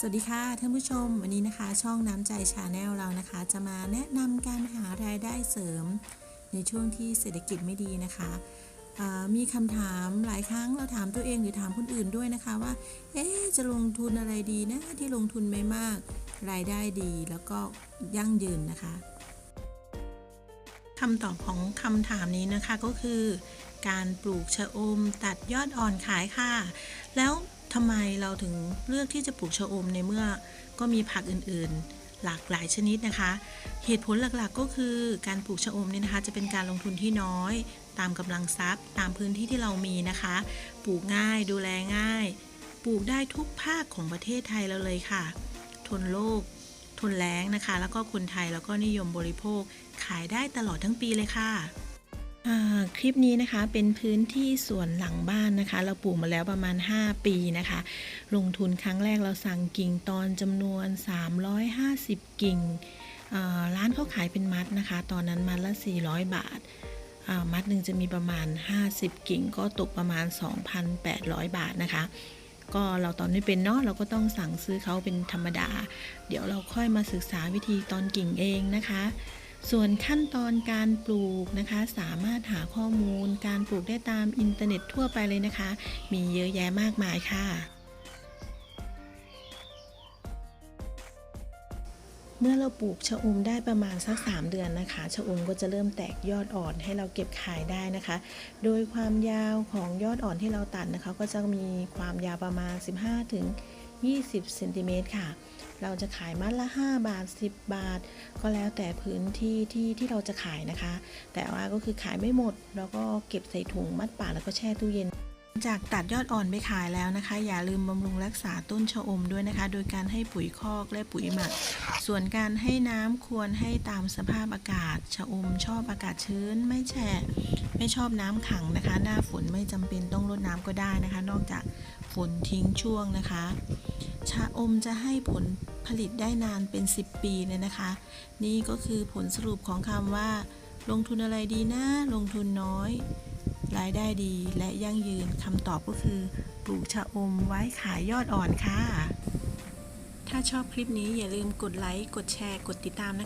สวัสดีค่ะท่านผู้ชม วันนี้นะคะ ช่องน้ำใจชาแนลเรานะคะ จะมาแนะนำการหารายได้เสริม ในช่วงที่เศรษฐกิจไม่ดีนะคะมีคำถามหลายครั้งเราถามตัวเองหรือถามคนอื่นด้วยนะคะว่า เอ๊จะลงทุนอะไรดีนะที่ลงทุนไม่มาก รายได้ดีแล้วก็ยั่งยืนนะคะคำตอบของคำถามนี้นะคะก็คือ การปลูกชะอมตัดยอดอ่อนขายค่ะ แล้ว ทำไมเราถึงเลือกที่จะปลูกชะอมในเมื่อก็มีผักอื่นๆ หลากหลายชนิดนะคะ เหตุผลหลักๆก็คือการปลูกชะอมเนี่ยนะคะ จะเป็นการลงทุนที่น้อย ตามกำลังทรัพย์ ตามพื้นที่ที่เรามีนะคะ ปลูกง่ายดูแลง่าย ปลูกได้ทุกภาคของประเทศไทยเราเลยค่ะ ทนโลกทนแล้งนะคะ แล้วก็คนไทยแล้วก็นิยมบริโภค ขายได้ตลอดทั้งปีเลยค่ะ คลิปนี้นะคะเป็นพื้นที่สวนหลังบ้านนะคะ เราปลูกมาแล้วประมาณ 5 ปีนะคะ ลงทุนครั้งแรกเราสั่งกิ่งตอนจำนวน 350 กิ่งอ่าร้านเขาขายเป็นมัดนะคะ ตอนนั้นมัดละ 400 บาทอ่ามัดหนึ่งจะมีประมาณ 50 กิ่ง ก็ตกประมาณ 2,800 บาทนะคะ ก็เราตอนไม่เป็นเนาะเราก็ต้องสั่งซื้อเขาเป็นธรรมดา เดี๋ยวเราค่อยมาศึกษาวิธีตอนกิ่งเองนะคะ ส่วนขั้นตอนการปลูกนะคะ สามารถหาข้อมูลการปลูกได้ตามอินเทอร์เน็ตทั่วไปเลยนะคะ มีเยอะแยะมากมายค่ะเมื่อเราปลูกชะอมได้ประมาณสัก 3 เดือนนะคะชะอมก็จะเริ่มแตกยอดอ่อนให้เราเก็บขายได้นะคะ โดยความยาวของยอดอ่อนที่เราตัดนะคะ ก็จะมีความยาวประมาณ 15ถึง20เซนติเมตรค่ะ เราจะขายมัดละ 5 บาท 10 บาท ก็แล้วแต่พื้นที่ที่ที่เราจะขายนะคะ แต่ว่าก็คือขายไม่หมดแล้วก็เก็บใส่ถุงมัดป่าแล้วก็แช่ตู้เย็นจากตัดยอดอ่อนไปขายแล้วนะคะ อย่าลืมบำรุงรักษาต้นชะอมด้วยนะคะ โดยการให้ปุ๋ยคอกและปุ๋ยหมัก ส่วนการให้น้ำควรให้ตามสภาพอากาศชะอมชอบอากาศชื้นไม่แฉะไม่ชอบน้ำขังนะคะ หน้าฝนไม่จำเป็นต้องรดน้ำก็ได้นะคะ นอกจากฝนทิ้งช่วงนะคะ ชาอมจะให้ผลผลิตได้นานเป็น 10 ปีเลยนะคะ นี่ก็คือผลสรุปของคำว่า ลงทุนอะไรดีนะ ลงทุนน้อย รายได้ดีและยั่งยืนคำตอบก็คือปลูกชะอมไว้ขายยอดอ่อนค่ะ ถ้าชอบคลิปนี้อย่าลืมกดไลค์ กดแชร์ กดติดตามนะคะ